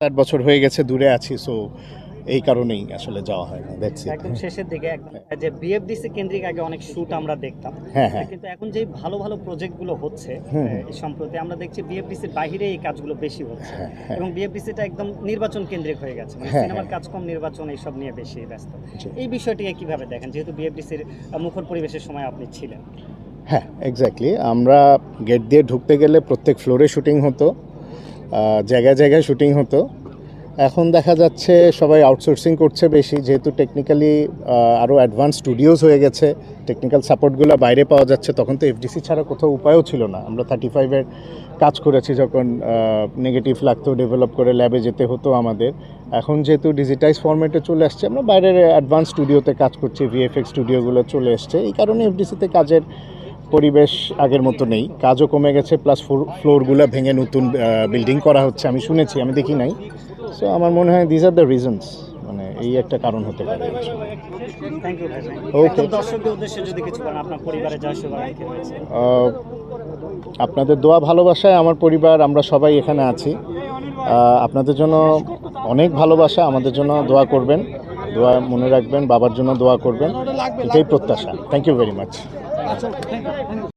আট বছর হয়ে গেছে দূরে আছি সো এই কারণেই আসলে যাওয়া হয় না দেখছি একদম শেষের দিকে একদম। যে বিএফডিসি কেন্দ্রিক আগে অনেক শুট আমরা দেখতাম। হ্যাঁ হ্যাঁ। কিন্তু এখন যে ভালো ভালো প্রজেক্টগুলো হচ্ছে সম্প্রতি আমরা দেখছি বিএফডিসির বাইরে এই কাজগুলো বেশি হচ্ছে। হ্যাঁ, হ্যাঁ। এবং বিএফডিসিটা একদম নির্বাচন কেন্দ্রিক হয়ে গেছে মানে হ্যাঁ, সিনেমার হ্যাঁ। কাজ কম নির্বাচন এইসব নিয়ে বেশি ব্যস্ত। এই বিষয়টিকে কীভাবে দেখেন? যেহেতু বিএফডিসির মুখর পরিবেশের সময় আপনি ছিলেন। হ্যাঁ এক্স্যাক্টলি আমরা গেট দিয়ে ঢুকতে গেলে প্রত্যেক ফ্লোরে শুটিং হতো। জায়গায় জায়গায় শুটিং হতো। এখন দেখা যাচ্ছে সবাই আউটসোর্সিং করছে বেশি, যেহেতু টেকনিক্যালি আরও অ্যাডভান্স স্টুডিওস হয়ে গেছে টেকনিক্যাল সাপোর্টগুলো বাইরে পাওয়া যাচ্ছে, তখন তো এফডিসি ছাড়া কোথাও উপায়ও ছিল না। আমরা থার্টি ফাইভের কাজ করেছি যখন নেগেটিভ লাগতো ডেভেলপ করে ল্যাবে যেতে হতো আমাদের। এখন যেহেতু ডিজিটাইজ ফরম্যাটে চলে আসছে, আমরা বাইরের অ্যাডভান্স স্টুডিওতে কাজ করছি ভিএফএক্স স্টুডিওগুলো চলে এসছে। এই কারণে এফডিসিতে কাজের পরিবেশ আগের মতো নেই। কাজও কমে গেছে প্লাস ফ্লোরগুলো ভেঙে নতুন বিল্ডিং করা হচ্ছে, আমি শুনেছি, আমি দেখি নাই। সো আমার মনে হয় দিজ আর দ্য রিজনস মানে এই একটা কারণ হতে পারে। আপনাদের দোয়া ভালোবাসায় আমার পরিবার, আমরা সবাই এখানে আছি। আপনাদের জন্য অনেক ভালোবাসা, আমাদের জন্য দোয়া করবেন। দোয়া মনে রাখবেন, বাবার জন্য দোয়া করবেন। এটাই প্রত্যাশা। থ্যাংক ইউ ভেরি মাচ আচ্ছা